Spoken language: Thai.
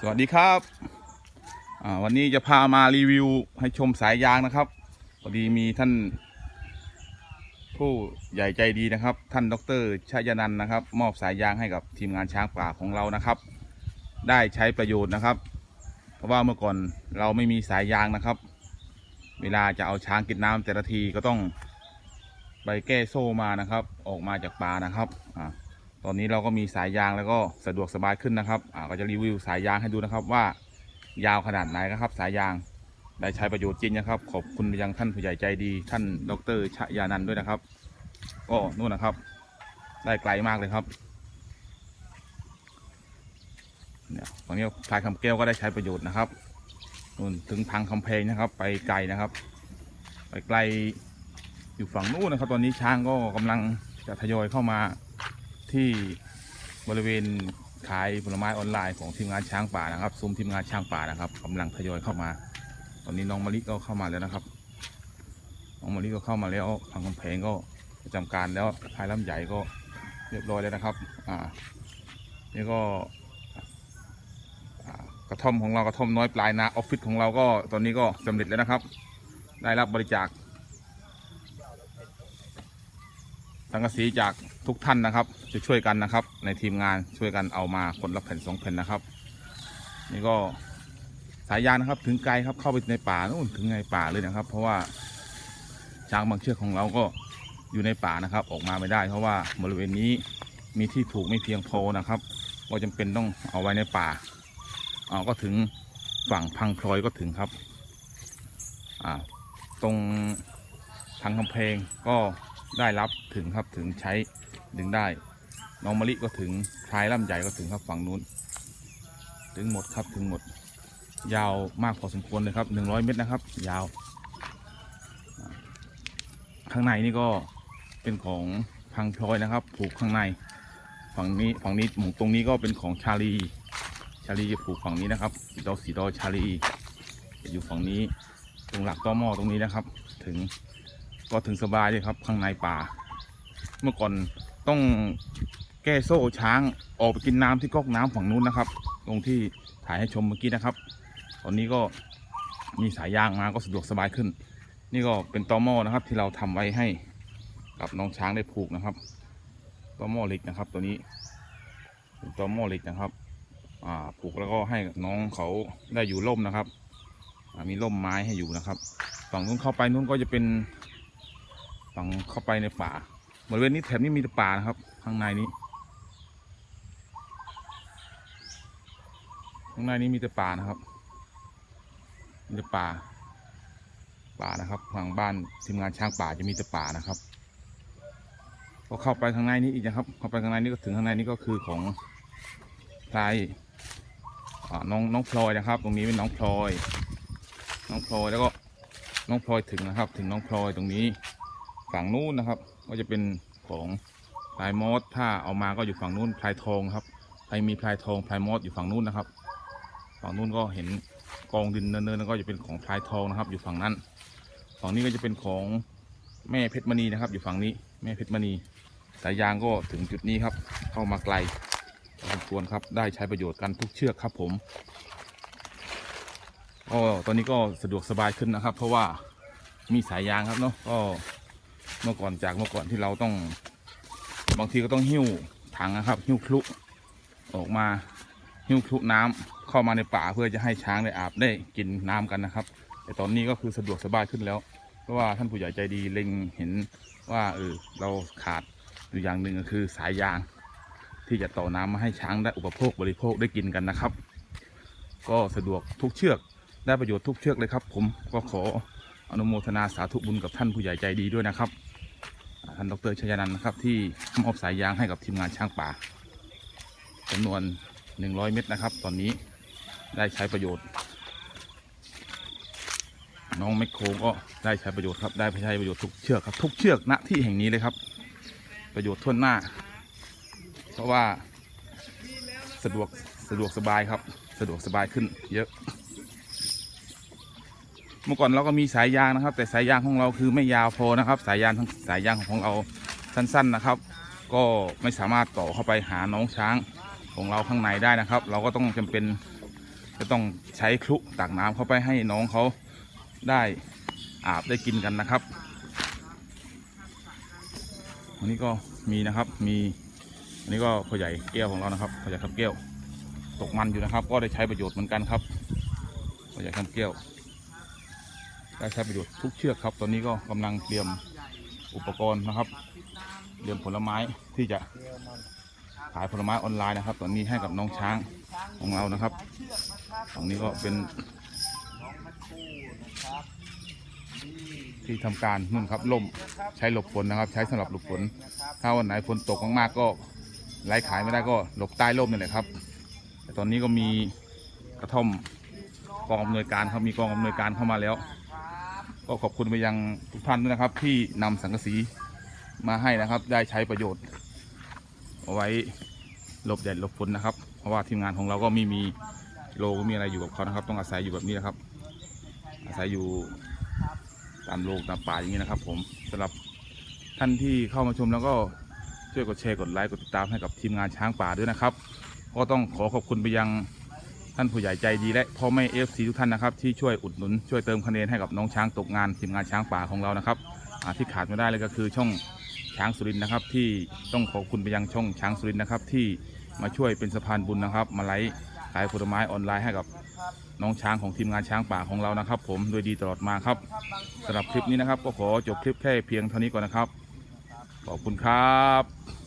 สวัสดีครับวันนี้จะพามารีวิวให้ชมสายยางนะครับพอดีมีท่าน ผู้ใหญ่ใจดีนะครับ ท่านดรชยนันท์นะครับ มอบสายยางให้กับทีมงานช้างป่าของเรานะครับ ได้ใช้ประโยชน์นะครับ เพราะว่าเมื่อก่อนเราไม่มีสายยางนะครับ เวลาจะเอาช้างกินน้ำแต่ละทีก็ต้องไปแก้โซ่มานะครับ ออกมาจากป่านะครับอ่า ตอนนี้เราก็มีสายยางแล้วก็สะดวกสบายขึ้นนะครับอ่าก็จะรีวิวสายยางให้ดูนะครับว่ายาวขนาดไหนนะครับ สายยางได้ใช้ประโยชน์จริงนะครับ ขอบคุณไปยังท่านผู้ใหญ่ใจดี ท่านดรชยานันด้วยนะครับก็นู่นนะครับ ได้ไกลมากเลยครับเนี่ยตอนนี้พลายคำแก้วก็ได้ใช้ประโยชน์นะครับนู่นถึงทางคำเพลงนะครับ ไปไกลนะครับ ไปไกลอยู่ฝั่งนู้นนะครับ ตอนนี้ช้างก็กำลังจะทยอยเข้ามา ที่บริเวณขายผลไม้ออนไลน์ของทีมงานช้างป่านะครับซุ้มทีมงานช้างป่านะครับกำลังทยอยเข้ามา ตอนนี้น้องมะลิก็เข้ามาแล้วนะครับน้องมะลิก็เข้ามาแล้วทางคำแพงก็ประจำการแล้วพายลำใหญ่ก็เรียบร้อยแล้วนะครับ อ่า นี่ก็กระท่อมของเรากระท่อมน้อยปลายนาออฟฟิศของเราก็ตอนนี้ก็สำเร็จแล้วนะครับ ได้รับบริจาค สังกะสีจากทุกท่านนะครับจะช่วยกันนะครับ ในทีมงานช่วยกันเอามาคนละแผ่นสองแผ่นนะครับ นี่ก็สายยางนะครับถึงไกลครับเข้าไปในป่านู่นถึงในป่าเลยนะครับ เพราะว่าช้างบางเชือกของเราก็อยู่ในป่านะครับ ออกมาไม่ได้ เพราะว่าบริเวณนี้มีที่ผูกไม่เพียงพอนะครับก็จำเป็นต้องเอาไว้ในป่าเอาก็ถึงฝั่งพังพลอยก็ถึงครับ อ่า ตรงทางกำแพงก็ ได้รับถึงครับถึงใช้ดึงได้ น้องมะลิก็ถึงพลายล่ำใหญ่ก็ถึงครับฝั่งนู้น ถึงหมดครับถึงหมด ยาวมากพอสมควรเลยครับ 100 เมตรนะครับ ยาว ข้างในนี่ก็เป็นของพังพลอยนะครับ ผูกข้างใน ฝั่งนี้ฝั่งนี้หมุงตรงนี้ก็เป็นของชาลี ชาลีจะผูกฝั่งนี้นะครับสีดอสีดอชาลีอยู่ฝั่งนี้ตรงหลักต้อหม้อตรงนี้นะครับ ถึง ก็ถึงสบายเลยครับข้างในป่า เมื่อก่อนต้องแก้โซ่ช้างออกไปกินน้ำที่ก๊อกน้ำฝั่งนู้นนะครับ ตรงที่ถ่ายให้ชมเมื่อกี้นะครับ ตอนนี้ก็มีสายยางมาก็สะดวกสบายขึ้น นี่ก็เป็นตอหม้อนะครับ ที่เราทำไว้ให้กับน้องช้างได้ผูกนะครับตอหม้อเหล็กนะครับ ตัวนี้เป็นตอหม้อเหล็กนะครับอ่าผูกแล้วก็ให้น้องเขาได้อยู่ร่มนะครับมีร่มไม้ให้อยู่นะครับ ฝั่งนู้นเข้าไปนู้นก็จะเป็น ฝังเข้าไปในป่าบริเวณนี้แถบนี้มีแต่ป่านะครับข้างในนี้ ข้างในนี้มีแต่ป่านะครับ มีแต่ป่า ป่านะครับฝั่งบ้านทีมงานช้างป่าจะมีแต่ป่านะครับพอเข้าไปข้างในนี้อีกนะครับ เข้าไปข้างในนี้ก็ถึงข้างในนี้ก็คือของพลายน้องน้องพลอยนะครับ ตรงนี้เป็นน้องพลอย น้องพลอยแล้วก็น้องพลอยถึงนะครับ ถึงน้องพลอยตรงนี้ ฝั่งนู้นนะครับ ก็จะเป็นของพลายมอสถ้าเอามาก็อยู่ฝั่งนู้นพลายทองครับใครมีพลายทองพลายมอสอยู่ฝั่งนู้นนะครับ ฝั่งนู้นก็เห็นกองดินเนินๆแล้วก็จะเป็นของพลายทองนะครับ อยู่ฝั่งนั้น ฝั่งนี้ก็จะเป็นของแม่เพชรมณีนะครับ อยู่ฝั่งนี้แม่เพชรมณีสายยางก็ถึงจุดนี้ครับ เข้ามาไกลพอสมควรครับได้ใช้ประโยชน์กันทุกเชือกครับผมก็ตอนนี้ก็สะดวกสบายขึ้นนะครับ เพราะว่ามีสายยางครับเนาะก็ เมื่อก่อนจากเมื่อก่อนที่เราต้อง บางทีก็ต้องหิ้วถังนะครับ หิ้วคลุออกมาหิ้วคลุน้ำเข้ามาในป่าเพื่อจะให้ช้างได้อาบได้กินน้ำกันนะครับ แต่ตอนนี้ก็คือสะดวกสบายขึ้นแล้ว เพราะว่าท่านผู้ใหญ่ใจดีเล็งเห็นว่าเออเราขาดอยู่อย่างหนึ่งก็คือสายยาง ที่จะต่อน้ำมาให้ช้างได้อุปโภคบริโภคได้กินกันนะครับ ก็สะดวกทุกเชือกได้ประโยชน์ทุกเชือกเลยครับ ผมก็ขออนุโมทนาสาธุบุญกับท่านผู้ใหญ่ใจดีด้วยนะครับ ท่านดรชยานันท์นะครับ ที่มอบสายยางให้กับทีมงานช้างป่าจำนวน 100 เม็ดนะครับ ตอนนี้ได้ใช้ประโยชน์ น้องแมคโครก็ได้ใช้ประโยชน์ครับ ได้ใช้ประโยชน์ทุกเชือกครับ ทุกเชือกณที่แห่งนี้เลยครับ ประโยชน์ทั่วหน้า เพราะว่าสะดวกสะดวกสบายครับ สะดวกสบายขึ้นเยอะ เมื่อก่อนเราก็มีสายยางนะครับ แต่สายยางของเราคือไม่ยาวพอนะครับ สายยางทั้งสายยางของเราสั้นๆนะครับ ก็ไม่สามารถต่อเข้าไปหาน้องช้างของเราข้างในได้นะครับ เราก็ต้องจำเป็นจะต้องใช้คลุตักน้ำเข้าไปให้น้องเขาได้อาบได้กินกันนะครับวันนี้ก็มีนะครับมีอันนี้ก็พ่อใหญ่แก้วของเรานะครับพ่อใหญ่คำแก้วตกมันอยู่นะครับ ก็ได้ใช้ประโยชน์เหมือนกันครับพ่อใหญ่คำแก้ว ได้ใช้ประโยชน์ทุกเชือกครับ ตอนนี้ก็กำลังเตรียมอุปกรณ์นะครับ เตรียมผลไม้ที่จะขายผลไม้ออนไลน์นะครับ ตอนนี้ให้กับน้องช้างของเรานะครับตรงนี้ก็เป็นที่ทำการนู่นครับล่มใช้หลบฝนนะครับ ใช้สำหรับหลบฝน ถ้าวันไหนฝนตกมากๆก็ไล่ขายไม่ได้ก็หลบใต้ร่มนี่แหละครับ แต่ตอนนี้ก็มีกระท่อมกองอำนวยการครับมีกองอำนวยการเข้ามาแล้ว ก็ขอบคุณไปยังทุกท่านด้วยนะครับ ที่นำสังกะสีมาให้นะครับ ได้ใช้ประโยชน์ เอาไว้หลบแดดหลบฝนนะครับ เพราะว่าทีมงานของเราก็ไม่มีโลก็มีอะไรอยู่กับเขานะครับ ต้องอาศัยอยู่แบบนี้นะครับ อาศัยอยู่ตามโลกตามป่าอย่างนี้นะครับ ผมสำหรับท่านที่เข้ามาชมแล้วก็ช่วยกดแชร์กดไลค์กดติดตามให้กับทีมงานช้างป่าด้วยนะครับ ก็ต้องขอขอบคุณไปยัง ท่านผู้ใหญ่ใจดีและพ่อแม่เอฟซีทุกท่านนะครับที่ช่วยอุดหนุนช่วยเติมคะแนนให้กับน้องช้างตกงานทีมงานช้างป่าของเรานะครับที่ขาดไม่ได้เลยก็คือช่องช้างสุรินนะครับ ที่ต้องขอบคุณไปยังช่องช้างสุรินนะครับ ที่มาช่วยเป็นสะพานบุญนะครับ มาไลฟ์ขายผลไม้ออนไลน์ให้กับน้องช้างของทีมงานช้างป่าของเรานะครับ ผมโดยดีตลอดมาครับสำหรับคลิปนี้นะครับ ก็ขอจบคลิปแค่เพียงเท่านี้ก่อนนะครับ ขอบคุณครับ